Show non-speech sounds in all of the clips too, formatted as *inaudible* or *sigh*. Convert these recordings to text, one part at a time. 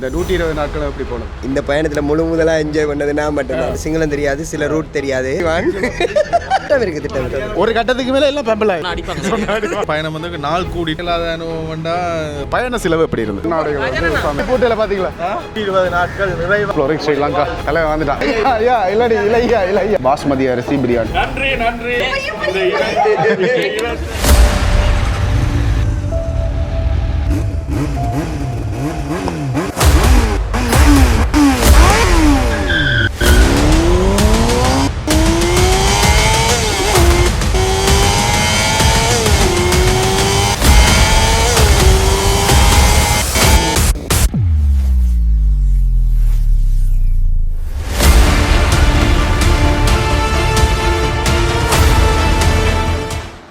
இந்த நூற்றி இருபது நாட்கள் எப்படி போனது இந்த பயணத்தில் முழு முதலாக என்ஜாய் பண்ணது நான் மட்டும்தான் சிங்களம் தெரியாது சில ரூட் தெரியாது. திட்டம் இருக்கு திட்டம் ஒரு கட்டத்துக்கு மேலே எல்லாம் பெம்பல பயணம் வந்து நாள் கூடி வேண்டா பயண செலவு எப்படி இருந்தது? கூட்டில பாத்தீங்களா? இருபது நாட்கள் நிறைவு. ஃப்ளோரிங் ஸ்ரீலங்கா தலைவன் வந்துட்டான். ஐயா இல்லடி இல்லையா இல்லையா பாஸ்மதி அரிசி பிரியாணி. நன்றி நன்றி.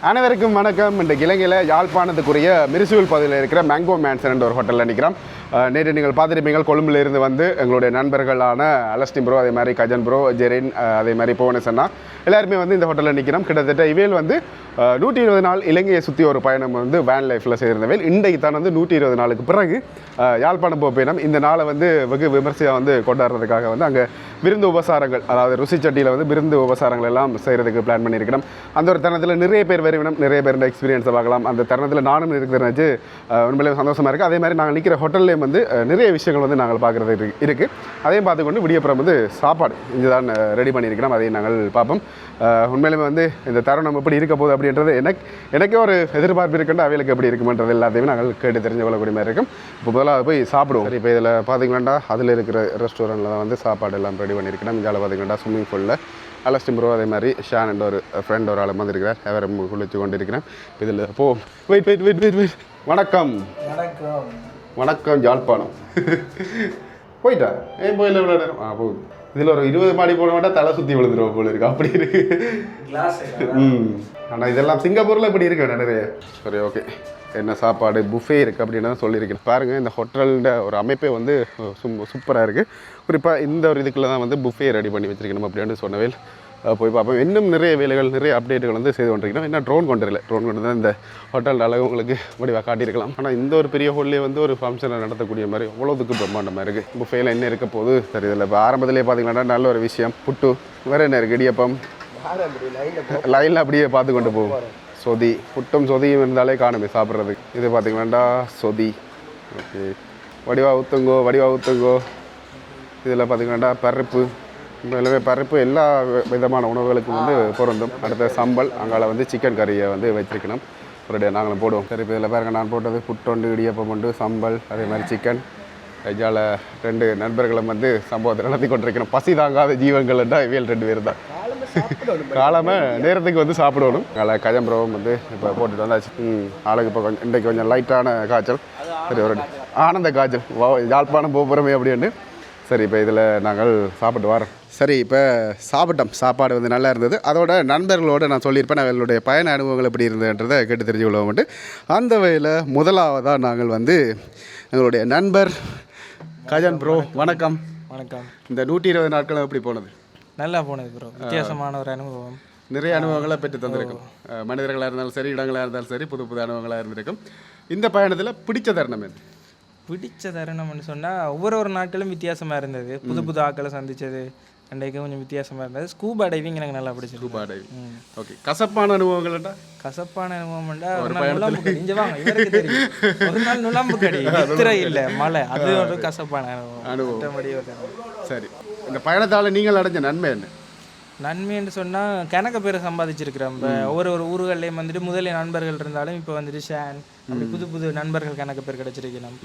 அனைவருக்கும் வணக்கம். இந்த இலங்கையில் யாழ்ப்பாணத்துக்குரிய மிரிசுவல் பகுதியில் இருக்கிற மேங்கோ மேன்சன் என்ற ஒரு ஹோட்டலில் நிற்கிறோம் நேற்று நீங்கள் பார்த்துருப்பீங்க கொழும்புலேருந்து வந்து எங்களுடைய நண்பர்களான அலஸ்டின் ப்ரோ அதே மாதிரி கஜன் ப்ரோ ஜெரின் அதே மாதிரி புவனேசன்னா எல்லாருமே வந்து இந்த ஹோட்டலில் நிற்கிறோம் கிட்டத்தட்ட இவையில் வந்து நூற்றி இருபது நாள் இலங்கையை சுற்றி ஒரு பயணம் வந்து வேன் லைஃப்பில் செய்திருந்தவையில் இன்றைக்கு தான் வந்து நூற்றி இருபது நாளுக்கு பிறகு யாழ்ப்பாணம் போக பயணம். இந்த நாளை வந்து வெகு விமர்சையாக வந்து கொண்டாடுறதுக்காக வந்து அங்கே விருந்து உபசாரங்கள் அதாவது ருசிச்சட்டியில் வந்து விருந்து உபசாரங்கள் எல்லாம் செய்கிறதுக்கு பிளான் பண்ணியிருக்கிறோம். அந்த ஒரு தருணத்தில் நிறைய பேர் வருவினம் நிறைய பேர் எக்ஸ்பீரியன்ஸை பார்க்கலாம். அந்த தருணத்தில் நானும் இருக்கிறது உண்மையிலே சந்தோஷமாக இருக்குது அதே மாதிரி நாங்கள் நிற்கிற டைம் வந்து நிறைய விஷயங்கள் வந்து நாங்கள் பார்க்குறது இருக்கு. இருக்குது அதையும் பார்த்துக்கொண்டு விடியப்புறம் வந்து சாப்பாடு இங்கே தான் ரெடி பண்ணியிருக்கிறோம். அதையும் நாங்கள் பார்ப்போம். உண்மையிலுமே வந்து இந்த தருணம் எப்படி இருக்க போகுது அப்படின்றது எனக்கு எனக்கே ஒரு எதிர்பார்ப்பு இருக்குண்டு அவைகளுக்கு எப்படி இருக்குமென்றது எல்லாத்தையுமே நாங்கள் கேட்டு தெரிஞ்சு கொள்ளக்கூடிய மாதிரி இருக்கும். இப்போ முதலாக போய் சாப்பிடுவோம். இப்போ இதில் பார்த்தீங்கன்னா அதில் இருக்கிற ரெஸ்டாரண்ட்டில் தான் வந்து சாப்பாடு எல்லாம் ரெடி பண்ணியிருக்கிறோம். இங்கே பார்த்தீங்கன்னா ஸ்விம்மிங் பூலில் அலஸ்டிம் ப்ரோ அதே மாதிரி ஷான் என்ற ஒரு ஃப்ரெண்ட் ஒரு ஆள் வந்திருக்கிறார். அவர் குளித்து கொண்டிருக்கிறேன் இதில் போ wait wait wait wait wait வணக்கம். வணக்கம். ஜாழ்ப்பாணம் போயிட்டா? ஏன் போயில நேரம்? ஆ போகுது இதில் ஒரு இருபது மாடி போன மாட்டா தலை சுற்றி விழுந்துருவோம் போல இருக்கு. அப்படி இருக்கு. ம். ஆனால் இதெல்லாம் சிங்கப்பூரில் இப்படி இருக்கு நிறைய. சரி ஓகே. என்ன சாப்பாடு? புஃபே இருக்குது அப்படின்னு தான் சொல்லியிருக்கேன். பாருங்கள் இந்த ஹோட்டலோட ஒரு அமைப்பே வந்து சும் சூப்பராக இருக்குது குறிப்பாக இந்த ஒரு இதுக்குள்ள தான் வந்து புஃபே ரெடி பண்ணி வச்சிருக்கணும் அப்படின்னு சொன்னவேல் போய் பார்ப்போம். இன்னும் நிறைய வேலைகள் நிறைய அப்டேட்டுகள் வந்து செய்து கொண்டிருக்கிறோம். என்ன ட்ரோன் கொண்டு வரல. ட்ரோன் கொண்டு தான் இந்த ஹோட்டல் அளவு உங்களுக்கு வடிவாக காட்டியிருக்கலாம். ஆனால் இந்த ஒரு பெரிய ஹோல்லே வந்து ஒரு ஃபங்க்ஷனை நடத்தக்கூடிய மாதிரி அவ்வளோதுக்கு பிரம்மாண்டமாக இருக்குது புஃபேல என்ன இருக்க போது சரி இதில் இப்போ ஆரம்பத்திலே பார்த்தீங்கன்னா நல்ல ஒரு விஷயம். புட்டு வேறு என்ன இருக்குது இடியப்பம்? லைனில் அப்படியே பார்த்து கொண்டு போகும் சொதி. புட்டும் சொதியும் இருந்தாலே காணுமே சாப்பிட்றதுக்கு. இது பார்த்தீங்கன்னாண்டா சொதி. ஓகே வடிவா ஊத்துங்கோ வடிவா ஊத்துங்கோ. இதில் பார்த்தீங்கன்னாண்டா பருப்பு. எல்லாமே பருப்பு எல்லா விதமான உணவுகளுக்கும் வந்து பொருந்தும். அடுத்த சம்பல் அங்கால வந்து சிக்கன் கறியை வந்து வச்சிருக்கணும் ஒரு நாங்களும் போடுவோம். சரி இப்போ இதில் பாருங்க நான் போட்டது புட்டொண்டு இடியப்பம் உண்டு சம்பல் அதே மாதிரி சிக்கன் இதால் ரெண்டு நண்பர்களும் வந்து சம்பவத்தை நடத்தி கொண்டிருக்கணும். பசி தாங்காத ஜீவங்கள்டா இவியல் ரெண்டு பேர் தான். காலம நேரத்துக்கு வந்து சாப்பிடணும். அதில் கஜம்பரவும் வந்து இப்போ போட்டுட்டு வந்தாச்சு. ம் ஆளுக்கு இப்போ கொஞ்சம் இன்றைக்கு கொஞ்சம் லைட்டான காய்ச்சல். சரி ஒரு ஆனந்த காய்ச்சல். யாழ்ப்பாணம் போகிறோமே அப்படின்னு சரி இப்போ இதில் நாங்கள் சாப்பிட்டு வரோம். சரி இப்போ சாப்பிட்டோம். சாப்பாடு வந்து நல்லா இருந்தது. அதோட நண்பர்களோடு நான் சொல்லியிருப்பேன் அவர்களுடைய பயண அனுபவங்கள் எப்படி இருந்ததுன்றதை கேட்டு தெரிஞ்சு கொள்வோம்ட்டு அந்த வகையில் முதலாவதாக நாங்கள் வந்து எங்களுடைய நண்பர் கஜன் ப்ரோ வணக்கம். வணக்கம். இந்த நூற்றி இருபது நாட்களும் எப்படி போனது? நல்லா போனது ப்ரோ. வித்தியாசமான ஒரு அனுபவம். நிறைய அனுபவங்களை பெற்று தந்திருக்கும். மனிதர்களாக இருந்தாலும் சரி இடங்களாக இருந்தாலும் சரி புது புது அனுபவங்களாக இருந்திருக்கும். இந்த பயணத்தில் பிடிச்ச தருணம் எது பிடிச்ச தருணம்னு சொன்னால் ஒவ்வொரு ஒரு நாட்களும் வித்தியாசமாக இருந்தது. புது புது ஆட்களை சந்திச்சது. அன்றைக்கு கொஞ்சம் வித்தியாசமாக இருந்தது. ஸ்கூபா டைவிங் எனக்கு நல்லா பிடிச்சது ஸ்கூபா டைவிங் ஓகே கசப்பான அனுபவங்கள்டா கசப்பான அனுபவம்டா ஒரு நாள் நுழம்பு இங்க வாங்க இவருக்கு தெரியும். ஒரு நாள் நுழம்பு கடி. *laughs* நித்திரை இல்லை மழை. அது ஒரு கசப்பான அனுபவம். அனுபவம். சரி. இந்த பயணத்தால் நீங்கள் அடைஞ்ச நன்மை என்ன? நன்மைன்னு சொன்னால் கணக்க பேரை சம்பாதிச்சிருக்கிறோம். இப்போ ஒவ்வொரு ஒரு ஊர்கள்லையும் வந்துட்டு முதலில் நண்பர்கள் இருந்தாலும் இப்போ வந்துட்டு ஷேன் அப்படி புது புது நண்பர்கள் கணக்கு பேர் கிடைச்சிருக்கணும்.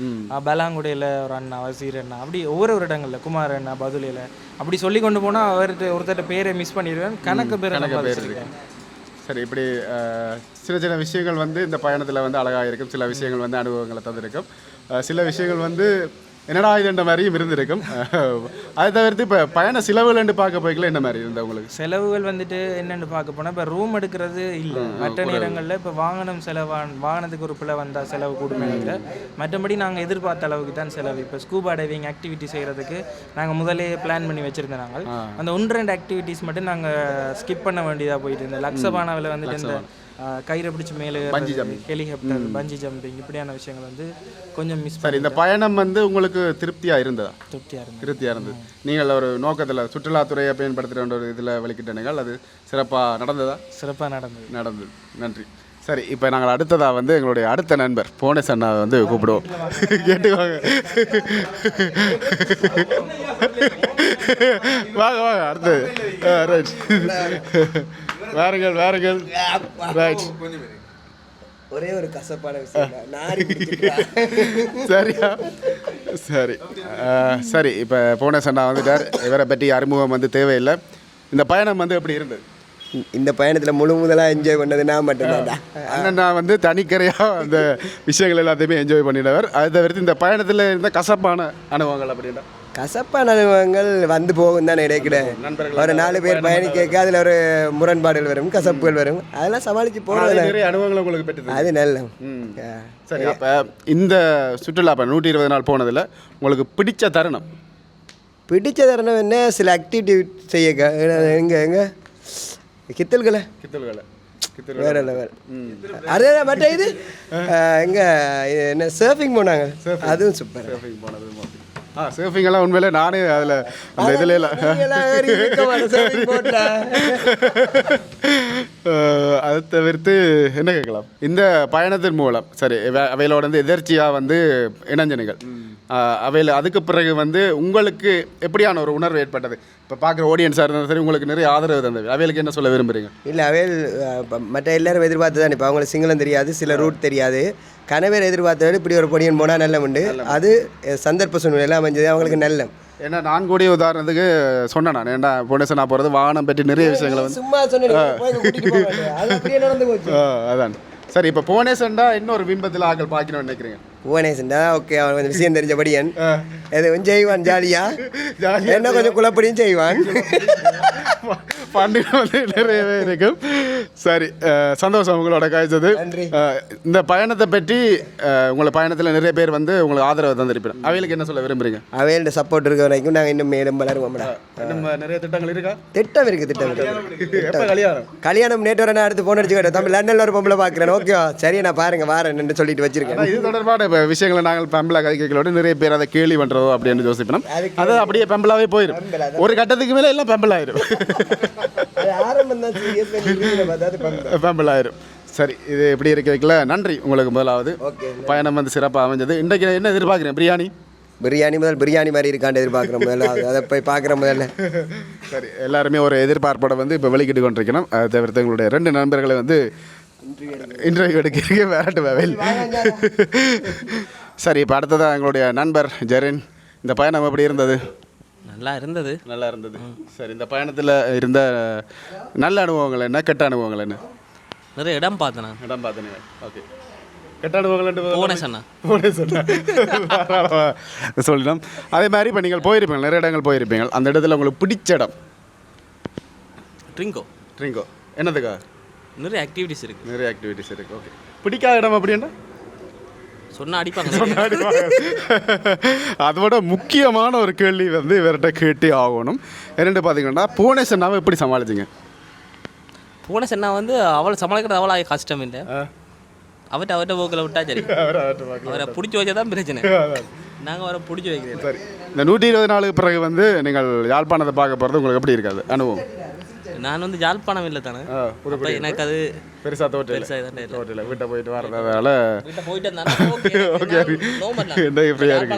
பலாங்குடையில் ஒரு அண்ணா வசீர் அண்ணா அப்படி ஒவ்வொரு இடங்கள்ல குமார் அண்ணா பதுலையில் அப்படி சொல்லி கொண்டு போனால் அவர்கிட்ட ஒருத்தர் பேரை மிஸ் பண்ணிடுவேன். கணக்கு பேரை சம்பாதிச்சிருக்கேன். சரி இப்படி சின்ன சின்ன விஷயங்கள் வந்து இந்த பயணத்தில் வந்து அழகாக இருக்கும். சில விஷயங்கள் வந்து அனுபவங்களை தந்திருக்கும். சில விஷயங்கள் வந்து என்னடா இதுன்ற மாதிரியும் இருந்திருக்கும் *laughs* அதை தவிர்த்து இப்போ பயண செலவுகள்னு பார்க்க போய்க்கல என்ன மாதிரி இருந்த உங்களுக்கு? செலவுகள் வந்துட்டு என்னென்னு பார்க்க போனால் இப்போ ரூம் எடுக்கிறது இல்லை. மற்ற நேரங்களில் இப்போ வாகனம் செலவான் வாகனத்துக்கு ஒரு பிள்ளை வந்தால் செலவு கூடுமே தவிர மற்றபடி நாங்கள் எதிர்பார்த்த அளவுக்கு தான் செலவு. இப்போ ஸ்கூபா டைவிங் ஆக்டிவிட்டி செய்கிறதுக்கு நாங்கள் முதலே பிளான் பண்ணி வச்சுருந்தோம் நாங்கள். அந்த ஒன்று ரெண்டு ஆக்டிவிட்டீஸ் மட்டும் நாங்கள் ஸ்கிப் பண்ண வேண்டியதாக போயிட்டு இருந்தோம் லக்ஸபானாவில் வந்துட்டு இந்த கயிறை பிடிச்சி மேலே Bungee jumping. Helicopter bungee jumping இப்படியான விஷயங்கள் வந்து கொஞ்சம் மிஸ் சரி இந்த பயணம் வந்து உங்களுக்கு திருப்தியாக இருந்ததா? திருப்தியாக இருந்தது. திருப்தியாக இருந்தது. நீங்கள் ஒரு நோக்கத்தில் சுற்றுலாத்துறையை பயன்படுத்துகிற ஒரு இதில் வெளிக்கிட்டீர்கள் அது சிறப்பாக நடந்ததா? சிறப்பாக நடந்தது. நடந்தது. நன்றி. சரி இப்போ நாங்கள் அடுத்ததாக வந்து எங்களுடைய அடுத்த நண்பர் போனஸ் அண்ணா வந்து கூப்பிடுவோம். கேட்டுவாங்க வாங்க. வாங்க அடுத்தது. ரைட் வேறுங்கள் வேறுங்கள் ரைட் ஒரே ஒரு கசப்பான விஷயம் தான். நாரி. *laughs* சரியா? சரி. சரி இப்போ போனஸ் அண்ணா வந்துட்டார். இவரை பற்றி அறிமுகம் வந்து தேவையில்லை. இந்த பயணம் வந்து எப்படி இருந்தது? இந்த பயணத்தில் முழு முதலாக என்ஜாய் பண்ணது நான் மட்டும்தான்டா அண்ணன் நான் வந்து தனிக்கரையாக அந்த விஷயங்கள் எல்லாத்தையுமே என்ஜாய் பண்ணினவர். அதை தவிர்த்து இந்த பயணத்தில் இருந்த கசப்பான அனுபவங்கள் அப்படின்னா? கசப்பான அனுபவங்கள் வந்து போகும் தானே இடைக்கிட ஒரு நாலு பேர் பயணிக்க அதில் ஒரு முரண்பாடுகள் வரும் கசப்புகள் வரும். அதெல்லாம் சமாளித்து போகிறது அனுபவங்கள் உங்களுக்கு பெற்றது. அது நல்ல. சரி அப்போ இந்த சுற்றுலா பயணம் நூற்றி இருபது நாள் போனதில் உங்களுக்கு பிடிச்ச தருணம்? பிடிச்ச தருணம் என்ன? சில ஆக்டிவிட்டி செய்ய எங்க எங்க கித்தல்களை. கித்தல்களை. வேற லெவல் அதே மற்ற இது? எங்க என்ன சர்ஃபிங் போனாங்க. அதுவும் சூப்பர் சர்ஃபிங் போனது ஆ சர்ஃபிங் எல்லாம் உண்மையிலே நானே அதில் அந்த இதுல *laughs* அதை தவிர்த்து என்ன கேட்கலாம்? இந்த பயணத்தின் மூலம் சரி அவைகளோட வந்து எதிர்ச்சியாக வந்து இணைஞ்சனுங்கள் அவையில் அதுக்கு பிறகு வந்து உங்களுக்கு எப்படியான ஒரு உணர்வு ஏற்பட்டது? இப்போ பார்க்குற ஆடியன்ஸாக இருந்தாலும் சரி உங்களுக்கு நிறைய ஆதரவு தந்தது. அவைகளுக்கு என்ன சொல்ல விரும்புகிறீங்க இல்லை அவையில் மற்ற எல்லாரும் எதிர்பார்த்து தான். இப்போ அவங்களுக்கு சிங்களம் தெரியாது சில ரூட் தெரியாது. கணவர் எதிர்பார்த்தவர் இப்படி ஒரு பொடியன் போனால் நல்ல உண்டு. அது சந்தர்ப்ப சூழ்நிலை அமைஞ்சது. அவங்களுக்கு நல்ல ஏன்னா நான் கூடிய உதாரணத்துக்கு சொன்னேன் நான். ஏன்டா பொன்னிசன் நான் போகிறது வாகனம் பற்றி நிறைய விஷயங்களை வந்து சும்மா ஆ, அதான். சரி இப்போ போனேசன்டா இன்னொரு பிம்பத்தில் ஆக்கள் பார்க்கணும்னு நினைக்கிறீங்க? புவனேசன்டா ஓகே அவன் கொஞ்சம் விஷயம் தெரிஞ்ச படியன். எதுவும் செய்வான் ஜாலியா? என்ன கொஞ்சம் குழப்படியும் செய்வான். *laughs* பண்டிகை வந்து நிறையவே இருக்கும். சரி சந்தோஷம் உங்களோட காய்ச்சது. இந்த பயணத்தை பற்றி உங்களை பயணத்தில் நிறைய பேர் வந்து உங்களுக்கு ஆதரவு தந்திருப்பேன் அவைகளுக்கு என்ன சொல்ல விரும்புறீங்க? அவையோட சப்போர்ட் இருக்க வரைக்கும் நாங்கள் இன்னும் மேலும் வளருவோம்டா நம்ம நிறைய திட்டங்கள் இருக்கா? திட்டம் இருக்கு திட்டம் கல்யாணம் கல்யாணம்? நேற்று வர நான் அடுத்து போன் அடிச்சு கேட்டேன் தம்பி லண்டன்ல ஒரு பொம்பளை பார்க்குறேன். ஓகேவா சரி நான் பாருங்க வாரேன்னு சொல்லிட்டு வச்சிருக்கேன். இது தொடர்பான இப்ப விஷயங்களை நாங்கள் பெம்பளா கதைகளோட நிறைய பேர் அதை கேள்வி பண்றதோ அப்படின்னு யோசிப்போம். அது அப்படியே பெம்பளாவே போயிடும் ஒரு கட்டத்துக்கு மேல எல்லாம் பெம்பளாயிரும். ஆரம்பம் தான் சீரியஸ் சரி இது எப்படி இருக்க வைக்கல? நன்றி உங்களுக்கு முதலாவது. ஓகே பயணம் வந்து சிறப்பாக அமைஞ்சது. இன்றைக்கு என்ன எதிர்பார்க்குறேன்? பிரியாணி? பிரியாணி முதல் பிரியாணி மாதிரி இருக்காண்டு எதிர்பார்க்குறோம் முதல்ல. அது- போய் பார்க்குற முதல்ல. சரி எல்லாருமே ஒரு எதிர்பார்ப்போட வந்து இப்போ வெளிக்கிட்டு கொண்டிருக்கணும். அதை தவிர்த்து எங்களுடைய ரெண்டு நண்பர்களை வந்து இன்டர்வியூ எடுக்கிறீங்க வேறட்டு வேவில் சரி இப்போ அடுத்ததாக எங்களுடைய நண்பர் ஜெரின். இந்த பயணம் எப்படி இருந்தது? நல்லா இருந்தது. நல்லா இருந்தது. சரி இந்த பயணத்தில் இருந்த நல்ல அனுபவங்கள் என்ன கெட்ட அனுபவங்கள் என்ன? நிறைய இடம் பார்த்தேன் நான். இடம் பார்த்தீங்க ஓகே. கெட்ட அனுபவங்கள் போனேன் சொன்னா போனே சொன்னேன் சொல்லிடும் அதே மாதிரி இப்போ நீங்கள் போயிருப்பீங்க நிறைய இடங்கள் போயிருப்பீங்க. அந்த இடத்துல உங்களுக்கு பிடிச்ச இடம்? ட்ரிங்கோ. ட்ரிங்கோ. என்னதுக்கா? நிறைய ஆக்டிவிட்டிஸ் இருக்கு. நிறைய ஆக்டிவிட்டிஸ் இருக்கு. ஓகே. பிடிக்காத இடம் அப்படின்னா? சொன்னா அடிப்பாங்க. *laughs* அதோட முக்கியமான ஒரு கேள்வி வந்து இவர்கிட்ட கேட்டே ஆகணும். என்னென்னு பார்த்தீங்கன்னா பூனே சொன்னாமல் எப்படி சமாளிச்சிங்க? போன சொன்னா வந்து அவளை சமாளிக்கிறது அவ்வளோ கஷ்டம் இல்லை. அவர்கிட்ட அவர்கிட்ட போக்கில் விட்டா சரி. *laughs* அவரை பிடிச்சி வச்சா தான் பிரச்சனை. *laughs* நாங்கள் அவரை பிடிச்சி வைக்கிறேன் சரி. இந்த நூற்றி இருபது நாளுக்கு பிறகு வந்து நீங்கள் யாழ்ப்பாணத்தை பார்க்க போகிறது உங்களுக்கு எப்படி இருக்காது? அனுபவம். நான் வந்து யாழ்ப்பாணம் இல்லை தானே. எனக்கு அது பெருசாக தோட்டில். தோட்டில் வீட்டை போயிட்டு வர்றதால வீட்டை போயிட்டு ஓகே. இந்த இப்படியா இருக்கு.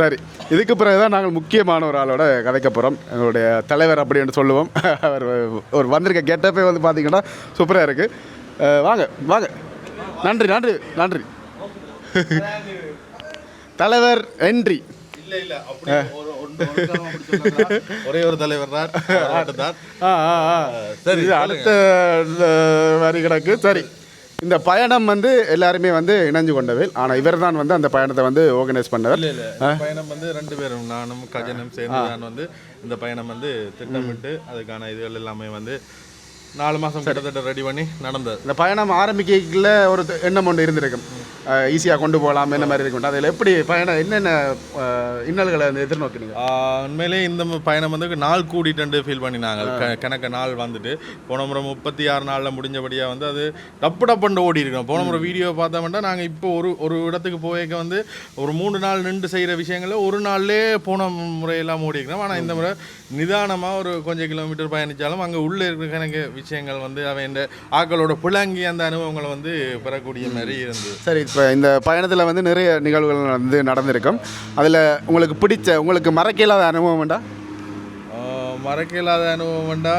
சரி. இதுக்கு பிறகு தான் நாங்கள் முக்கியமான ஒரு ஆளோட கதைக்க போகிறோம் எங்களுடைய தலைவர் அப்படின்னு சொல்லுவோம். *laughs* அவர் ஒரு வந்திருக்க கெட்டப்பே வந்து பார்த்தீங்கன்னா சூப்பராக இருக்குது வாங்க வாங்க. நன்றி நன்றி நன்றி. *laughs* தலைவர் அப்படி ஒரு. ஒரே தலைவர் தான். சரி, அடுத்த வரி கிடக்கு சரி. இந்த பயணம் வந்து எல்லாருமே வந்து இணைஞ்சு கொண்டவேல் ஆனால் இவர் தான் வந்து அந்த பயணத்தை வந்து ஆர்கனைஸ் பண்ணவர். பயணம் வந்து ரெண்டு பேரும் நானும் கஜனும் சேர்ந்து தான் வந்து இந்த பயணம் வந்து திட்டமிட்டு அதுக்கான இதுகள் எல்லாமே வந்து நாலு மாசம் கிட்டத்தட்ட ரெடி பண்ணி நடந்தது. இந்த பயணம் ஆரம்பிக்கல ஒரு எண்ணம் ஒன்று இருந்திருக்கும். ஈஸியாக கொண்டு போகலாம் என்ன மாதிரி இருக்கும் அதில் எப்படி பயணம் என்னென்ன இன்னல்களை வந்து எதிர்நோக்கினீங்க? உண்மையிலே இந்த பயணம் வந்து நாள் கூடிட்டு ஃபீல் பண்ணினாங்க. க- கணக்க நாள் வந்துட்டு போன முறை முப்பத்தி ஆறு நாளில் முடிஞ்சபடியாக வந்து அது டப்பு டப்புன்னு ஓடி இருக்கோம் போன முறை வீடியோ பார்த்தோம்னா நாங்கள் இப்போ ஒரு ஒரு இடத்துக்கு போய்க்க வந்து ஒரு மூணு நாள் நின்று செய்கிற விஷயங்களை ஒரு நாள்லேயே போன முறையெல்லாம் ஓடி இருக்கிறோம் ஆனால் இந்த முறை நிதானமாக ஒரு கொஞ்சம் கிலோமீட்டர் பயணித்தாலும் அங்கே உள்ளே இருக்கிற கணக்கு விஷயங்கள் வந்து அவன் இந்த ஆக்களோட புழங்கி அந்த அனுபவங்களை வந்து பெறக்கூடிய மாதிரி இருந்தது. சரி இப்போ இந்த பயணத்தில் வந்து நிறைய நிகழ்வுகள் வந்து நடந்திருக்கும். அதில் உங்களுக்கு பிடிச்ச உங்களுக்கு மறக்க இல்லாத அனுபவம் வேண்டா மறக்க இல்லாத அனுபவம்டா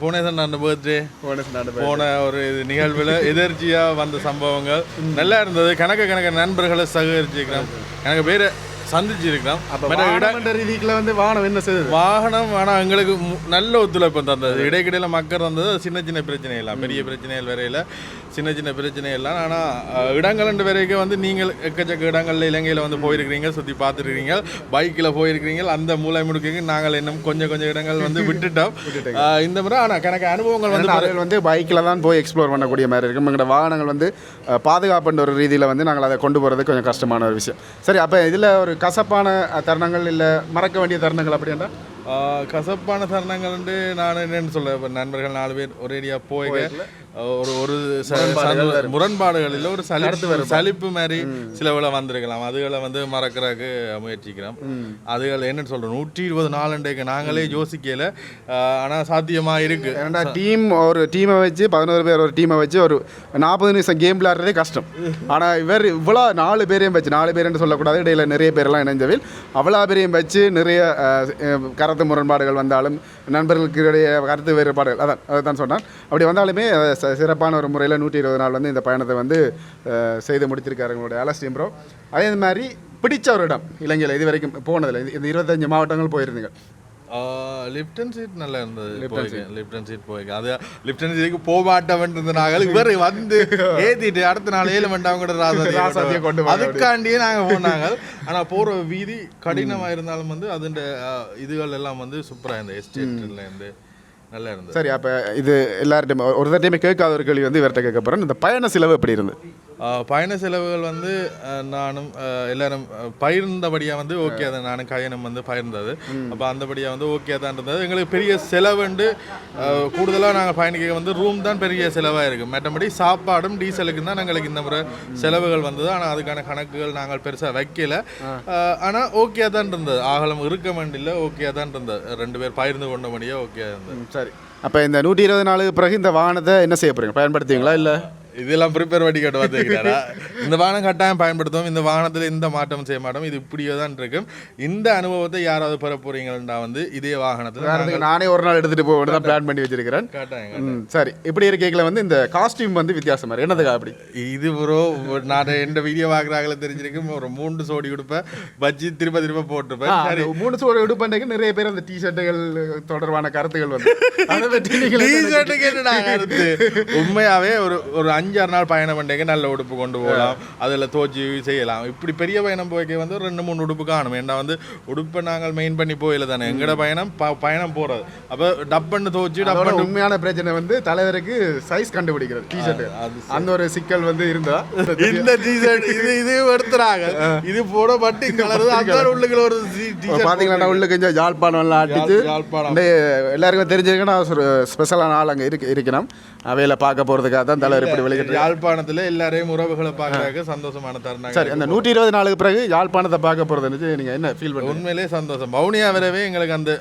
புவனேசன் அந்த பர்த்டே போன ஒரு இது நிகழ்வில் எதிர்ச்சியாக வந்த சம்பவங்கள். நல்லா இருந்தது. கணக்க கணக்க நண்பர்களை சககரிச்சிருக்கிறோம். கணக்கு பேரை சந்திச்சிருக்கிறோம். இட ரீதியில் வந்து வாகனம் என்ன செய்யுது வாகனம் ஆனால் எங்களுக்கு நல்ல ஒத்துழைப்பு தந்தது. இடைக்கிடையில் மக்கள் வந்தது சின்ன சின்ன பிரச்சனை எல்லாம் பெரிய பிரச்சனைகள் வரையில் சின்ன சின்ன பிரச்சனை எல்லாம் ஆனால் இடங்கள் வரைக்கும் வந்து நீங்கள் எக்கச்சக்க இடங்கள்ல இலங்கையில் வந்து போயிருக்கிறீங்க சுற்றி பார்த்துருக்கீங்க பைக்கில் போயிருக்கிறீங்க. அந்த மூலை முடுக்கீங்க நாங்கள் இன்னும் கொஞ்சம் கொஞ்சம் இடங்கள் வந்து *laughs* விட்டுட்டோம். இந்த முறை ஆனால் கணக்கு அனுபவங்கள் வந்து வந்து வந்து பைக்கில் தான் போய் எக்ஸ்ப்ளோர் பண்ணக்கூடிய மாதிரி இருக்கும். எங்களோட வாகனங்கள் வந்து பாதுகாப்புன்ற ஒரு ரீதியில் வந்து நாங்கள் அதை கொண்டு போகிறது கொஞ்சம் கஷ்டமான ஒரு விஷயம். சரி அப்போ இதில் ஒரு கசப்பான தருணங்கள் இல்லை மறக்க வேண்டிய தருணங்கள் அப்படின்னா கசப்பான தருணங்கள் வந்து நான் என்னன்னு சொல்ல நண்பர்கள் நாலு பேர் ஒரேடியா போய் ஒரு ஒரு ச- சந்த- முரண்பாடுகள் இல்லை ஒரு சலிப்பு சலிப்பு மாதிரி சில வேளை வந்திருக்கலாம். அதுகளை வந்து மறக்கிறதுக்கு முயற்சிக்கிறோம். அதுகள் என்னன்னு சொல்றோம். நூற்றி இருபது நாலண்டைக்கு நாங்களே யோசிக்கல. ஆஹ் ஆனா சாத்தியமா இருக்கு. ஏன்னா டீம் ஒரு டீமை வச்சு பதினோரு பேர் ஒரு டீமை வச்சு ஒரு நாற்பது நிமிஷம் கேம் விளையாடுறதே கஷ்டம். ஆனால் இவர் இவ்வளோ நாலு பேரையும் வச்சு நாலு பேருன்னு சொல்லக்கூடாது. இடையில நிறைய பேரெல்லாம் இணைஞ்சவில் அவ்வளோ பேரையும் வச்சு நிறைய அஹ், கருத்து முரண்பாடுகள் வந்தாலும் நண்பர்களுக்கு இடையே கருத்து வேறுபாடுகள் அதான் அதை தான் சொன்னான். அப்படி வந்தாலுமே ச- சிறப்பான ஒரு முறையில் நூற்றி இருபது நாள் வந்து இந்த பயணத்தை வந்து செய்து முடித்திருக்காரு எங்களுடைய அலஸ்டீம் ப்ரோ. அதே மாதிரி பிடிச்ச ஒரு இடம் இலங்கையில் இது வரைக்கும் போனதில்லை. இந்த இருபத்தஞ்சு மாவட்டங்கள் போயிருந்தீங்க. லிப்டன் சீட் நல்லா இருந்தது. லிப்டன் சீட் போய்க்கு. அது லிப்டன் சீட்டுக்கு போக மாட்டவன் இவர் வந்து ஏத்திட்டு அடுத்த நாள் ஏழு மணி அவங்க ராசாத்தியை ராசாத்தியை கொண்டு அதுக்காண்டியே நாங்கள் போனாங்க. ஆனால் போகிற வீதி கடினமாக இருந்தாலும் வந்து அதுண்ட இதுகள் எல்லாம் வந்து சூப்பராக இருந்தது. எஸ்டேட்ல இருந்து நல்லா இருந்தது. சரி அப்போ இது எல்லார்ட்டையுமே ஒரு தட்டையுமே கேட்காத ஒரு கேள்வி வந்து இவர்கிட்ட கேட்க போகிறேன் இந்த பயண செலவு எப்படி இருந்து ஆஹ் பயண செலவுகள் வந்து நானும் எல்லாரும் ஆஹ் பகிர்ந்தபடியாக வந்து ஓகே அதை நானும் கயனம் வந்து பகிர்ந்தது. அப்போ அந்தபடியாக வந்து ஓகே தான் இருந்தது. எங்களுக்கு பெரிய செலவுண்டு கூடுதலாக நாங்கள் பயணிக்க வந்து ரூம் தான் பெரிய செலவாக இருக்குது மற்றபடி சாப்பாடும் டீசலுக்கு தான் எங்களுக்கு இந்த முறை செலவுகள் வந்தது. ஆனால் அதுக்கான கணக்குகள் நாங்கள் பெருசாக வைக்கல. ஆனால் ஓகே தான் இருந்தது. ஆகலம் இருக்க வேண்டியில் ஓகே தான் இருந்தது. ரெண்டு பேர் பகிர்ந்து கொண்டபடியே ஓகே இருந்தது. சரி. அப்போ இந்த நூற்றி இருபது நாளுக்கு பிறகு இந்த வாகனத்தை என்ன செய்ய போகிறீங்க பயன்படுத்துவீங்களா இல்லை? இதெல்லாம் ப்ரிப்பேர் பண்ணி கட்ட பார்த்துக்கிறாரா இந்த வாகனம் கட்டாயம் பயன்படுத்துவோம் இந்த வாகனத்தில் எந்த மாற்றமும் செய்ய மாட்டோம். இது இப்படியே தான் இருக்கும் இந்த அனுபவத்தை யாராவது பெற போறீங்கன்னா வந்து இதே வாகனத்தில் நானே ஒரு நாள் எடுத்துகிட்டு போக தான் பிளான் பண்ணி வச்சிருக்கிறேன். கட்டாயம் சரி. இப்படி இருக்கையில் வந்து இந்த காஸ்டியூம் வந்து வித்தியாசமா இருக்கு என்னதுக்கா அப்படி? இது ப்ரோ நான் எந்த வீடியோ பார்க்குறாங்களே தெரிஞ்சிருக்கும். ஒரு மூன்று சோடி கொடுப்பேன் வச்சு திரும்ப திரும்ப போட்டிருப்பேன். மூணு சோறு எடுப்பண்டைக்கு நிறைய பேர் அந்த டிஷர்ட்டுகள் தொடர்பான கருத்துகள் வந்து. அதை பற்றி நீங்கள் ஒரு ஒரு அஞ்சாறு நாள் பயணம் பண்ணேங்க நல்ல உடுப்பு கொண்டு போகலாம். அதில் தோச்சி செய்யலாம். இப்படி பெரிய பயணம் போய்க்க வந்து ரெண்டு மூணு உடுப்பு காணும். ஏன்னா வந்து உடுப்பை நாங்கள் மெயின் பண்ணி போயில தானே? எங்கட பயணம்? பயணம் போறது. அப்போ டப்பன்னு தோச்சு அதோட டப்பன்னு உண்மையான பிரச்சனை வந்து தலைவருக்கு சைஸ் கண்டுபிடிக்கிறது டிஷர்ட் அந்த ஒரு சிக்கல் வந்து இருந்தா *laughs* இந்த டிஷர்ட் இது இது எடுத்துறாங்க. இது போட பட்டு கலர் அதான் உள்ளுக்குள்ள ஒரு பாத்தீங்களா உள்ள கொஞ்சம் யாழ்ப்பாணம் எல்லாம் அடிச்சு எல்லாருக்கும் தெரிஞ்சிருக்குன்னா ஒரு ஸ்பெஷலான ஆள் அங்கே இருக்கு இருக்கணும். அவையில பார்க்க போறதுக்காக தான் தலைவர் இப்படி வெளியிட்டு யாழ்ப்பாணத்துல எல்லாரையும் உறவுகளை பார்க்கறதுக்கு சந்தோஷமான தருணம் சரி அந்த நூற்றி இருபது நாளுக்கு பிறகு யாழ்ப்பாணத்தை பார்க்க போறது நீங்க என்ன ஃபீல் பண்ணுங்க உண்மையிலே சந்தோஷம். பவுனியா வரவே எங்களுக்கு அந்த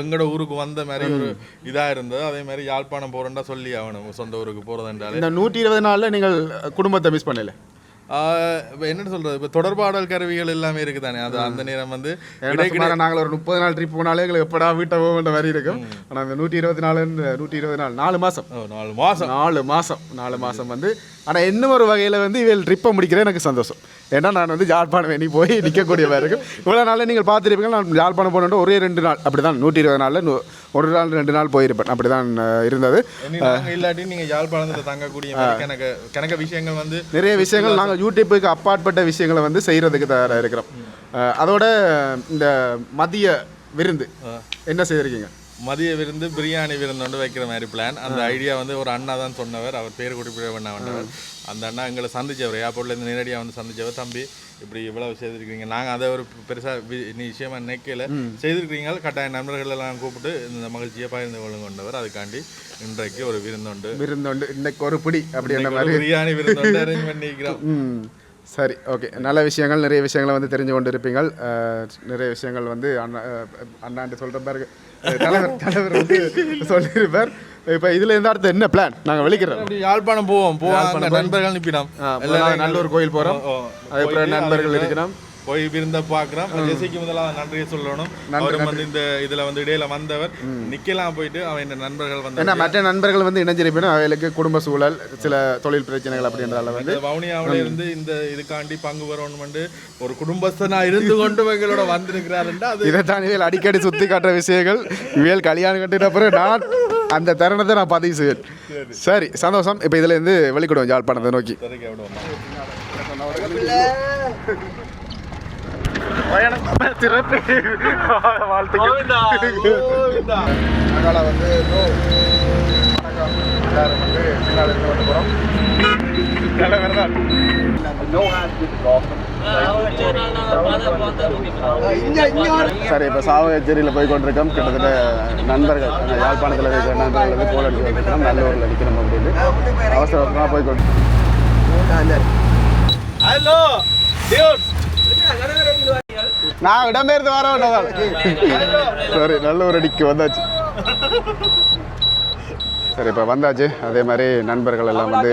எங்களோட ஊருக்கு வந்த மாதிரி ஒரு இதா இருந்தது. அதே மாதிரி யாழ்ப்பாணம் போறேன்டா சொல்லி ஆகணும். சொந்த ஊருக்கு போறதுன்றாலே. இந்த நூற்றி இருபது நாள்ல நீங்கள் குடும்பத்தை மிஸ் பண்ணல? ஆஹ், இப்ப என்ன சொல்றது? இப்ப தொடர்பாடல் கருவிகள் எல்லாமே இருக்குதானே? அது அந்த நேரம் வந்து நாங்கள் ஒரு முப்பது நாள் ட்ரிப் போனாலே எங்களுக்கு எப்படா வீட்டை போகின்ற மாதிரி இருக்கும். ஆனா அந்த நூற்றி இருபத்தி நாலு நூற்றி இருபது நாள் நாலு மாசம். நாலு மாசம். நாலு மாசம் நாலு மாசம் வந்து. ஆனா இன்னும் ஒரு வகையில வந்து இவள் ட்ரிப்பை முடிக்கிறது எனக்கு சந்தோஷம். ஏன்னா நான் வந்து யாழ்ப்பாணம் வேணி போய் நிற்கக்கூடிய மாதிரி இருக்கும் இவ்வளோ நாளில் நீங்கள் பார்த்துருப்பீங்க நான் யாழ்ப்பாணம் போனோம் ஒரே ரெண்டு நாள். அப்படி தான் நூற்றி இருபது நாளில் ஒரு நாள் ரெண்டு நாள் போயிருப்பேன். அப்படி தான் இருந்தது. இல்லாட்டி நீங்க யாழ்ப்பாணத்துல தங்கக்கூடிய மாதிரி கணக்க விஷயங்கள் வந்து நிறைய விஷயங்கள் நாங்கள் யூடியூப்புக்கு அப்பாற்பட்ட விஷயங்களை வந்து செய்கிறதுக்கு தயாராக இருக்கிறோம். அதோட இந்த மதிய விருந்து. என்ன செய்திருக்கீங்க? மதிய விருந்து பிரியாணி விருந்து வந்து வைக்கிற மாதிரி பிளான் அந்த ஐடியா வந்து ஒரு அண்ணா தான் சொன்னவர். அவர் பேர் குறிப்பிட வேண்டாம் அந்த அண்ணா எங்களை சந்திச்சவர். ஏர்போர்ட்லேருந்து நேரடியாக வந்து சந்திச்சவர். தம்பி இப்படி இவ்வளவு செய்திருக்கீங்க நாங்கள் அதை ஒரு பெருசாக நீ விஷயமா நினைக்கல. செய்திருக்கிறீங்க. கட்டாய நண்பர்கள் எல்லாம் கூப்பிட்டு இந்த மகிழ்ச்சியை பகிர்ந்து கொள்ளுங்க கொண்டவர். அதுக்காண்டி இன்றைக்கு ஒரு விருந்துண்டு. விருந்தோண்டு. இன்னைக்கு ஒரு பிடி அப்படி பிரியாணி விருந்து அரேஞ்ச் பண்ணிக்கிறோம். சரி ஓகே நல்ல விஷயங்கள் நிறைய விஷயங்களை வந்து தெரிஞ்சு கொண்டு இருப்பீங்கள் நிறைய விஷயங்கள் வந்து அண்ணா அண்ணாண்டு சொல்கிற பாருங்க தலைவர் *laughs* தலைவர் வந்து சொல்லியிருப்பார். இப்போ இதில் இருந்து அடுத்து என்ன பிளான் நாங்கள் வெளிக்கிறோம் யாழ்ப்பாணம் போவோம். போவாங்க நண்பர்கள் அனுப்பினோம் எல்லாரும் நல்லூர் கோயில் போகிறோம். அதுக்கப்புறம் நண்பர்கள் இருக்கிறோம் போய் விருந்த பார்க்குறோம். ஜெசிக்கு முதலாவது நன்றியை சொல்லணும். அவர் வந்து இந்த இதுல வந்து இடையில வந்தவர். நிக்கலாம் போயிட்டு அவன் இந்த நண்பர்கள் வந்து ஏன்னா மற்ற நண்பர்கள் வந்து இணைஞ்சிருப்பினும் அவைகளுக்கு குடும்ப சூழல் சில தொழில் பிரச்சனைகள் அப்படின்றதால வந்து இந்த வவுனியாவுல இருந்து இந்த இதுக்காண்டி பங்கு வரணும் ஒரு குடும்பஸ்தனா இருந்து கொண்டு எங்களோட வந்திருக்கிறாருன்னா அது இதைத்தான் இவைகள் அடிக்கடி சுற்றி காட்டுற விஷயங்கள். இவைகள் கல்யாணம் கட்டின அப்புறம் நான் அந்த தருணத்தை நான் பதிவு செய்வேன். சரி. சந்தோஷம். இப்போ இதுல இருந்து வெளிக்கிடுவோம் யாழ்ப்பாணத்தை நோக்கி. அதனால வந்து எல்லாரும் வந்து பின்னால் இருந்து வந்து போகிறோம் தலைவர் தான் சரி இப்போ சாவகச்சேரியில் போய் கொண்டிருக்கோம். கிட்டத்தட்ட நண்பர்கள் அந்த யாழ்ப்பாணத்தில் இருக்கிற நண்பர்கள் வந்து கோல் அடிச்சு வந்திருக்கிறோம் நல்லூரில் அடிக்கணும் அப்படின்னு. அவசர அவசரமாக போய் கொண்டு நான் இடம்பெயர்ந்து வரேன் சரி நல்லூர் அடிக்கு வந்தாச்சு. சரி இப்போ வந்தாச்சு. அதே மாதிரி நண்பர்கள் எல்லாம் வந்து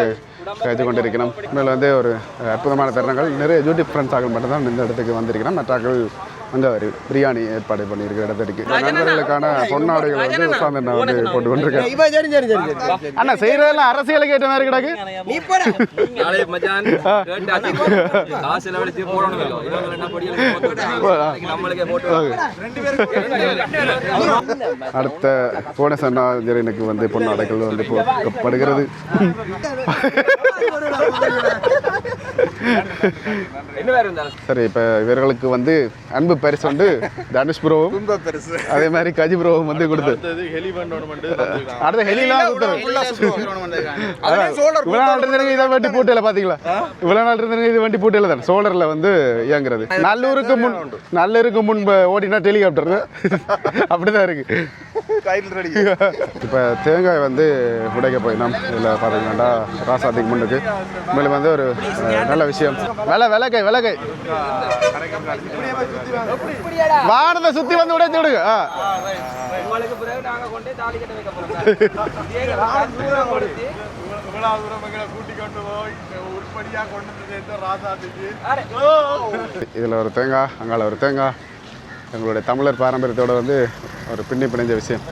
பேச்சு கொண்டு இருக்கணும் வந்து ஒரு அற்புதமான தருணங்கள். நிறைய யூடியூப் ஃப்ரெண்ட்ஸாக மட்டும்தான் இந்த இடத்துக்கு வந்திருக்கிறோம். மற்றாக்கள் ஒரு பிரியாணி ஏற்பாடு பண்ணியிருக்கிற இடத்துக்கு நண்பர்களுக்கான பொன்னாடைகள் வந்து உட்காந்து நான் வந்து சரி சரி அண்ணா செய்கிறதெல்லாம் அரசியலுக்கு ஏற்ற மாதிரி கிடக்கு. என்ன அடுத்த போன சன்னாஜரனுக்கு வந்து பொன்னாடைகள் வந்து போக்கப்படுகிறது என்ன சரி இப்போ இவர்களுக்கு வந்து அன்பு பரிசு வந்து தனுஷ் ப்ரோவும் அதே மாதிரி கஜி ப்ரோவும் வந்து கொடுத்து. அடுத்த ஹெலிலாம் *laughs* இவ்வளோ நாள் இருந்தவங்க இதை வண்டி போட்டியில் பார்த்தீங்களா இவ்வளோ நாள் இருந்தவங்க இது வண்டி போட்டியில் தான். சோலரில் வந்து இயங்குறது. நல்லூருக்கு முன் நல்லூருக்கு முன் ஓடினா டெலிகாப்டர் *laughs* அப்படிதான் இருக்கு. *laughs* இப்போ தேங்காய் வந்து உடைக்க போயிடலாம். இதில் பார்த்தீங்கன்னா ராசாத்திக்கு முன்னுக்கு. மேலும் வந்து ஒரு நல்ல விஷயம். விலை விலகை விலகை வானத்தை சுற்றி வந்து உடைச்சு விடுங்க. இதில் ஒரு தேங்காய் அங்கால ஒரு தேங்காய். எங்களுடைய தமிழர் பாரம்பரியத்தோட வந்து ஒரு பின்னி பிணைஞ்ச விஷயம்.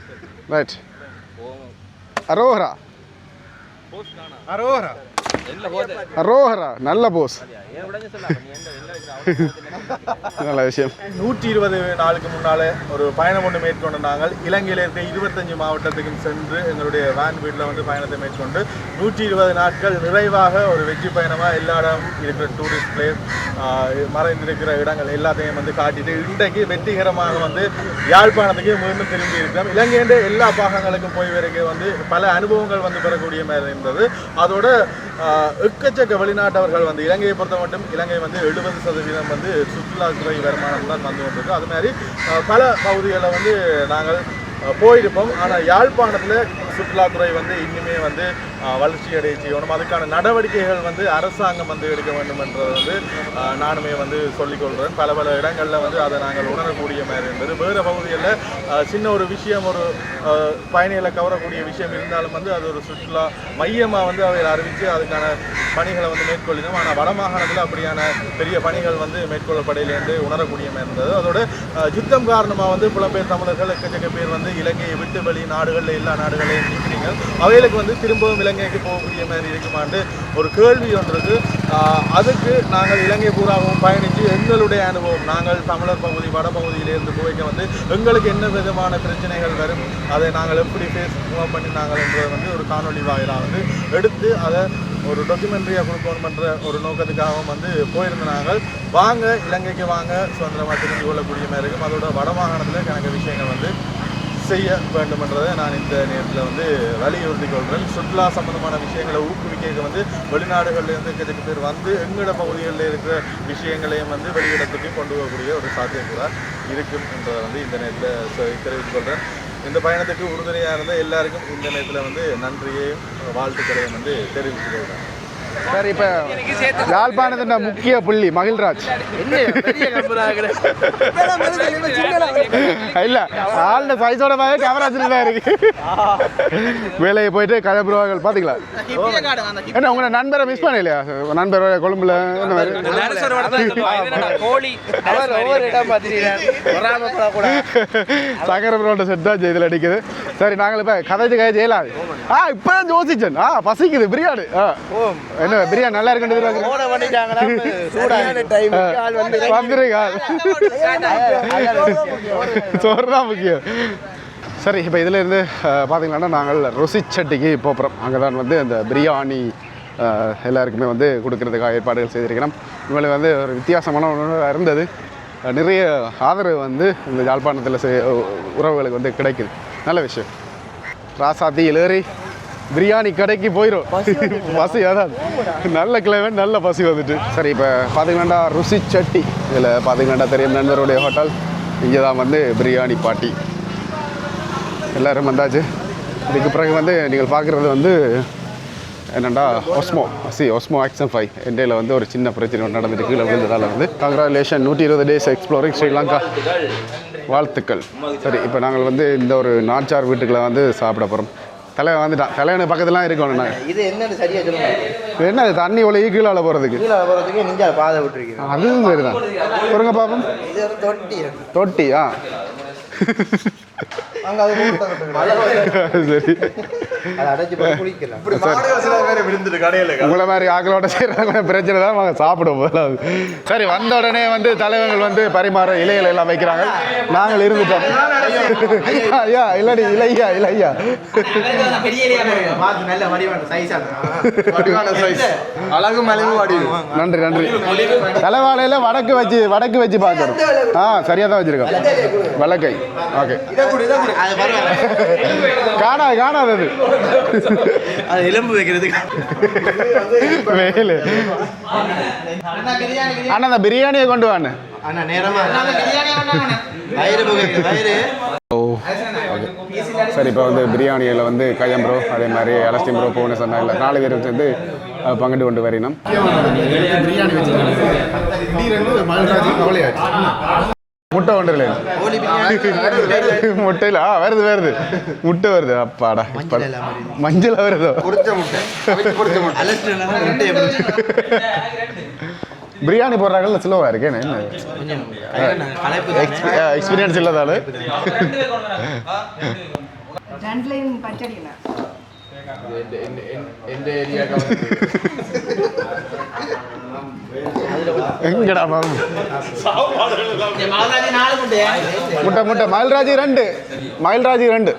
ரைட் அரோஹரா அரோரா அரோஹரா நல்ல போஸ் நல்ல விஷயம். நூற்றி இருபது நாளுக்கு முன்னாலே ஒரு பயணம் ஒன்று மேற்கொண்டு நாங்கள் இலங்கையில் இருக்க இருபத்தஞ்சு மாவட்டத்துக்கும் சென்று எங்களுடைய வேன் வீட்டில் வந்து பயணத்தை மேற்கொண்டு நூற்றி இருபது நாட்கள் நிறைவாக ஒரு வெற்றி பயணமாக எல்லா இடம் இருக்கிற டூரிஸ்ட் பிளேஸ் மறைந்திருக்கிற இடங்கள் எல்லாத்தையும் வந்து காட்டிட்டு இன்றைக்கு வெற்றிகரமாக வந்து யாழ்ப்பாணத்துக்கு மீண்டும் திரும்பி இருக்கிறோம். இலங்கையின் எல்லா பாகங்களுக்கும் போய் வரைக்கும் வந்து பல அனுபவங்கள் வந்து பெறக்கூடிய மாதிரி இருந்தது. அதோட எக்கச்சக்க வெளிநாட்டவர்கள் வந்து இலங்கையை பொறுத்த மட்டும் இலங்கை வந்து எழுபது சதவீதம் வந்து சுற்றுலாத்துறை வருமானம் தான் வந்து கொண்டிருக்கு. அது மாதிரி பல பகுதிகளில் வந்து நாங்கள் போயிருப்போம். ஆனால் யாழ்ப்பாணத்தில் சுற்றுலாத்துறை வந்து இன்னுமே வந்து வளர்ச்சி அடைய செய்யணும். அதுக்கான நடவடிக்கைகள் வந்து அரசாங்கம் வந்து எடுக்க வேண்டும் என்றதை வந்து நானுமே வந்து சொல்லிக்கொள்கிறேன் பல பல இடங்களில் வந்து அதை நாங்கள் உணரக்கூடிய மாதிரி இருந்தது. வேறு பகுதிகளில் சின்ன ஒரு விஷயம் ஒரு பயணிகளை கவரக்கூடிய விஷயம் இருந்தாலும் வந்து அது ஒரு சுற்றுலா மையமாக வந்து அவை அறிவித்து அதுக்கான பணிகளை வந்து மேற்கொள்ளினோம் ஆனால் வடமாகாணத்தில் அப்படியான பெரிய பணிகள் வந்து மேற்கொள்ளப்படையில் என்று உணரக்கூடிய மாதிரி இருந்தது. அதோட யுத்தம் காரணமாக வந்து புலம்பெயர் தமிழர்கள் எக்கச்சக்க பேர் வந்து இலங்கையை விட்டு வெளி நாடுகளில் எல்லா நாடுகளையும் நிற்கிறீங்க அவைகளுக்கு வந்து திரும்பவும் இலங்கைக்கு போகக்கூடிய மாதிரி இருக்குமாண்டு ஒரு கேள்வி ஒன்றது அதுக்கு நாங்கள் இலங்கை பூராகவும் பயணித்து எங்களுடைய அனுபவம் நாங்கள் தமிழர் பகுதி வடபகுதியிலிருந்து போய்க்க வந்து எங்களுக்கு என்ன விதமான பிரச்சனைகள் வரும் அதை நாங்கள் எப்படி ஃபேஸ் பண்ணி நாங்கள் என்பதை வந்து ஒரு காணொளி வாயிலாக வந்து எடுத்து அதை ஒரு டாக்குமெண்ட்ரியாக பண்ணுற ஒரு நோக்கத்துக்காகவும் வந்து போயிருந்த நாங்கள் வாங்க இலங்கைக்கு வாங்க சுதந்திரமாக தெரிஞ்சு கொள்ளக்கூடிய மாதிரி இருக்கும். அதோட வடமாகாணத்தில் கணக்கு விஷயங்கள் வந்து செய்ய வேண்டுமென்றதை நான் இந்த நேரத்தில் வந்து வலியுறுத்தி கொள்கிறேன் சுற்றுலா சம்பந்தமான விஷயங்களை ஊக்குவிக்க வந்து வெளிநாடுகள்லேருந்து எக்கச்சக்க பேர் வந்து எங்கட பகுதிகளில் இருக்கிற விஷயங்களையும் வந்து வெளியிடத்துக்கு கொண்டு போகக்கூடிய ஒரு சாத்தியக்கூட இருக்கும் என்றதை வந்து இந்த நேரத்தில் தெரிவித்துக் கொள்கிறேன் இந்த பயணத்துக்கு உறுதுணையாக இருந்த எல்லாருக்கும் இந்த நேரத்தில் வந்து நன்றியையும் வாழ்த்துக்களையும் வந்து தெரிவித்துக் கொள்கிறேன் சரி இப்போ யாழ்ப்பாணத்தின் முக்கிய புள்ளி மகிழ்ராஜ். இல்ல ஆள்ல சைஸோட மாதிரி கேமரா தான் இருக்கு. வேலையை போயிட்டு கிளம்புருவார்கள் பாத்தீங்களா? என்ன உங்க நண்பரை மிஸ் பண்ணலையா? நண்பர் கொழும்புல இந்த சங்கரபுரோட செட் தான் இதில் அடிக்குது. சரி நாங்கள் இப்போ கதைச்சு கதை செய்யலாம். ஆ இப்போ தான் யோசிச்சேன் ஆ பசிக்குது பிரியாணி. ஆ. என்ன பிரியாணி நல்லா இருக்குன்றது போன பண்ணிட்டாங்கன்னா சூடான டைம் ஆள் வந்து வந்துருங்க. சோறு தான் முக்கியம். சரி இப்போ இதில் இருந்து பார்த்தீங்கன்னா நாங்கள் ருசிச்சட்டிக்கு போகிறோம் அங்கே தான் வந்து அந்த பிரியாணி எல்லாருக்குமே வந்து கொடுக்கறதுக்காக ஏற்பாடுகள் செய்திருக்கிறோம். உண்மையிலே வந்து ஒரு வித்தியாசமான உணவாக இருந்தது. நிறைய ஆதரவு வந்து இந்த யாழ்ப்பாணத்தில் உறவுகளுக்கு வந்து கிடைக்குது. நல்ல விஷயம். ராசாத்தியில் ஏறி பிரியாணி கடைக்கு போயிடும் பசி அதான் *laughs* நல்ல கிளைமேட் நல்ல பசி வந்துட்டு. சரி இப்போ பார்த்தீங்கன்னா ருசி சட்டி. இதில் பார்த்தீங்கன்னா தெரியும் நண்பருடைய ஹோட்டல். இங்கே தான் வந்து பிரியாணி பாட்டி. எல்லாரும் வந்தாச்சு. இதுக்கு பிறகு வந்து நீங்கள் பார்க்குறது வந்து என்னண்டா Osmo C Osmo Action five இந்தியாவில் வந்து ஒரு சின்ன பிரச்சனை நடந்துட்டு கீழே விழுந்ததால் வந்து கங்க்ராச்சுலேஷன் நூற்றி இருபது டேஸ் எக்ஸ்ப்ளோரிங் ஸ்ரீலங்கா வாழ்த்துக்கள். சரி இப்போ நாங்கள் வந்து இந்த ஒரு நாச்சார் வீட்டுக்குள்ள வந்து சாப்பிட போகிறோம் தலைவன் வந்துட்டான். தலைவனுக்கு பக்கத்துலாம் இருக்கணும் இது என்னன்னு சரியா சொல்லுங்க என்ன இது தண்ணி ஒளி கீழே போகிறதுக்கு கீழே போகிறதுக்கு நெஞ்சால பாதை விட்டுருக்கீங்க அதுவும் சரிதான். பொறுங்க பாப்போம். இது ஒரு தொட்டி. தொட்டி ஆ அங்கே அது போட்டு சரி. உங்களை மாதிரி ஆக்களோட செய்கிறவங்க பிரச்சனை தான் வாங்க சாப்பிடும் போது சரி வந்த உடனே வந்து தலைவர்கள் வந்து பரிமாற இலைகள் எல்லாம் வைக்கிறாங்க. நாங்கள் இருந்துட்டோம். ஐயா இல்லடி இலையா இலையா? நன்றி நன்றி. தலைவாழையில் வடக்கு வச்சு வடக்கு வச்சு பார்க்கணும். ஆ சரியாக தான் வச்சுருக்கோம் வழக்கை ஓகே. அது பரவாயில்ல காணாது காணாது அது. அது எலும்பு வைக்கிறதுக்கு வேலு அண்ணா அந்த பிரியாணியை கொண்டு வாண்ணே. அண்ணா நேரமா. வயிறு வயிறு. ஓ சரி இப்போ வந்து பிரியாணியில் வந்து கையம் ப்ரோ அதே மாதிரி அலஸ்டிம் ப்ரோ போகணும் சொன்னா இல்லை. நாலு பேரும் சேர்ந்து பங்கிட்டு கொண்டு வரையினோம் பிரியாணி முட்டை ஒன்று இல்லை கோழி பிரியாணி முட்டையில் ஆ வருது வருது. முட்டை வருது. அப்பாடா இப்ப மஞ்சள் வருதோ? பிரியாணி போடுறாங்கல்ல ஸ்லோவாக இருக்கேன் என்ன? எக்ஸ்பீரியன்ஸ் இல்லாதால ரெண்டுலையும் பச்சடிண்ணா எங்கடா மாம் முட்டை. முட்டை மயில்ராஜி ரெண்டு. மயில்ராஜி ரெண்டு.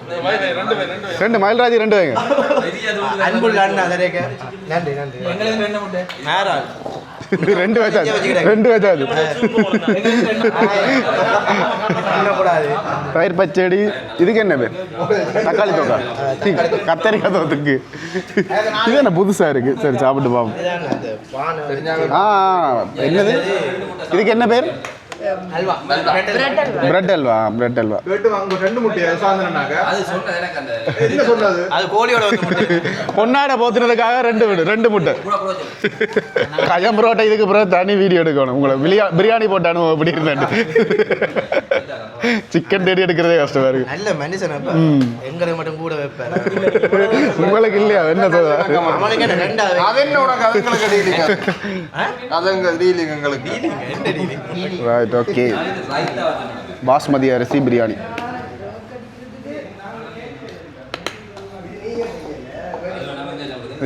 ரெண்டு மயில்ராஜி ரெண்டு வைங்க. அன்புள்ள அண்ணா அதரேக்க. நன்றி நன்றி. நேரம் ரெண்டு வச்சாச்சு ரெண்டு பண்ணக்கூடாது தயிர் பச்சடி. இதுக்கு என்ன பேர்? தக்காளி தோக்கா கத்தரிக்காய் தோத்துக்கு இது என்ன புதுசா இருக்கு? சரி சாப்பிட்டு பாப்போம். ஆ, என்னது? இதுக்கு என்ன பேர்? பிரெட் அல்வா. பிரெட் அல்வா. அது கோழியோட வந்து முட்டை. பொன்னாடை போத்துனதுக்காக ரெண்டு வீடு ரெண்டு முட்டை. கயம் புரோட்டா இதுக்கு பிறகு தனி வீடியோ எடுக்கணும். உங்களை பிரியா பிரியாணி போட்ட அனுபவம் எப்படி இருந்தாண்டு சிக்கன் தேடி எடுக்கிறதே கஷ்டமா இருக்கு. நல்ல மனுஷன் எங்களுக்கு மட்டும் கூட வைப்பாரு உங்களுக்கு இல்லையா? என்ன ரைட் ஓகே பாஸ்மதி அரிசி பிரியாணி.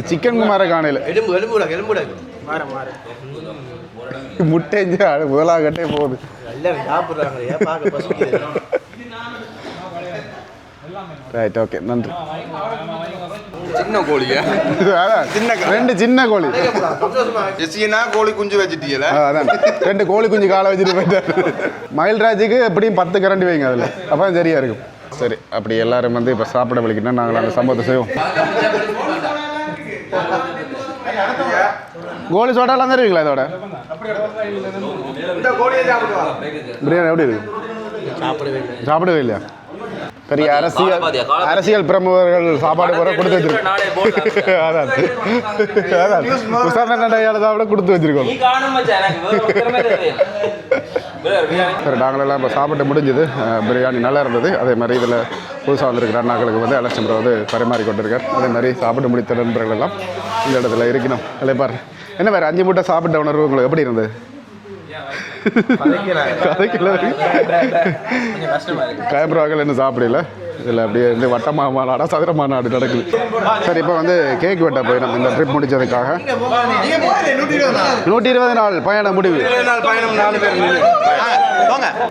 சிக்கன் குமார காணையில் எலும்பு எலும்பு எலும்பு விடாக்கு மாற மாற முட்டை முதலாக கட்டே போகுது. எல்லாரும் சாப்பிடுறாங்க ஏன் பார்க்க பசிக்குது? ரைட் ஓகே நன்றி. சின்ன கோழியா? அதான், ரெண்டு சின்ன கோழி. எசினா கோழி குஞ்சு வச்சிட்டீங்களா அதான். ரெண்டு கோழி குஞ்சு காலை வச்சுட்டு போயிட்டாரு. மயில்ராஜுக்கு எப்படியும் பத்து கரண்டி வைங்க அதில். அப்போ சரியா இருக்கும். சரி அப்படி எல்லாரும் வந்து இப்போ சாப்பிட வலிக்கணும் நாங்கள் அந்த சம்பவத்தை செய்வோம். கோலி சோடாலாம் தருவீங்களா இதோட? பிரியாணி எப்படி இருக்கு? சாப்பிடவே இல்லையா? பெரிய அரசியல் அரசியல் பிரமுகர்கள் சாப்பாடு கூட கொடுத்து வச்சிருக்கோம். அதான். அதான். சாப்பிட கொடுத்து வச்சிருக்கோம். சரி நாங்களெல்லாம் இப்போ சாப்பிட்டு முடிஞ்சது. பிரியாணி நல்லா இருந்தது. அதே மாதிரி இதில் புதுசாக வந்திருக்கிற அண்ணாக்களுக்கு வந்து அலட்சம் வந்து பரிமாறி கொண்டிருக்கார் அதே மாதிரி சாப்பிட்டு முடித்த நண்பர்கள் எல்லாம் இந்த இடத்துல இருக்கணும். இல்லை பாரு என்ன வேறு அஞ்சு மூட்டை சாப்பிட்ட உணர்வு உங்களுக்கு எப்படி இருந்தது? கதைக்கல. என்ன சாப்பிடல. இதில் அப்படியே வந்து வட்டமா மாநாடா சதுர மாநாடு நடக்குது சரி இப்போ வந்து கேக் வெட்ட போயிடும். இந்த ட்ரிப் முடிச்சதுக்காக நூற்றி இருபது நாள் பயண முடிவு.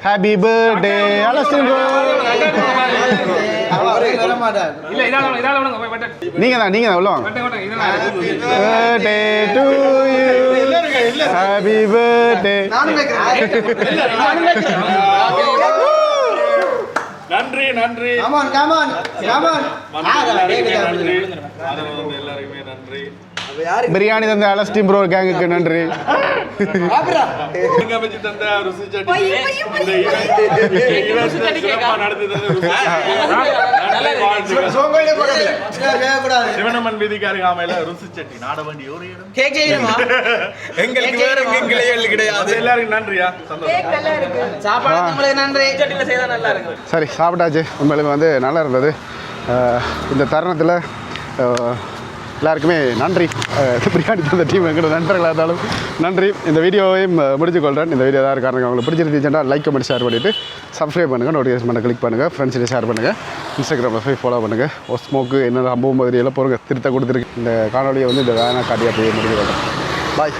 ஹாப்பி பர்த்டே அலசின் நீங்க தான் நீங்க தான் உள்ள வாங்க birthday to you happy birthday நன்றி நன்றி. கமான் கமான் கமான் எல்லாருக்குமே நன்றி. பிரியாணி தந்த அலஸ்டின் ப்ரோ கேங்குக்கு நன்றி நன்றி. சிவனம்மன் வீதிக்காரங்க ஆமையில ருசி சட்னி நாட வேண்டிய ஒரு இடம் எங்களுக்கு வேற கிடையாது எல்லாருக்கும் நன்றியா சந்தோஷம் சரி சாப்பிட்டாச்சு உண்மையிலுமே வந்து நல்லா இருந்தது இந்த தருணத்தில் எல்லாருக்குமே நன்றி. பிரியாணி தந்த டீம் எங்களோட நண்பர்களாக இருந்தாலும் நன்றி. இந்த வீடியோவையும் முடிச்சு கொள்கிறேன் இந்த வீடியோ ஏதாவது காரணம் உங்களுக்கு பிடிச்சிருந்துச்சுன்னா லைக் கமெண்ட் ஷேர் பண்ணிவிட்டு சப்ஸ்கிரைப் பண்ணுங்கள் நோட்டிஃபிகேஷன் பண்ண கிளிக் பண்ணுங்கள் ஃப்ரெண்ட்ஸ்கிட்ட ஷேர் பண்ணுங்கள் இன்ஸ்டாகிராமில் போய் ஃபாலோ பண்ணுங்கள் ஒஸ்மோக்கு oh, என்னென்ன சம்பவம் மாதிரி எல்லாம் பொருங்க திருத்த கொடுத்துருக்கு. இந்த காணொலியை வந்து இந்த வேணா காட்டியாக போய் முடிஞ்சு கொள்கிறேன் பாய்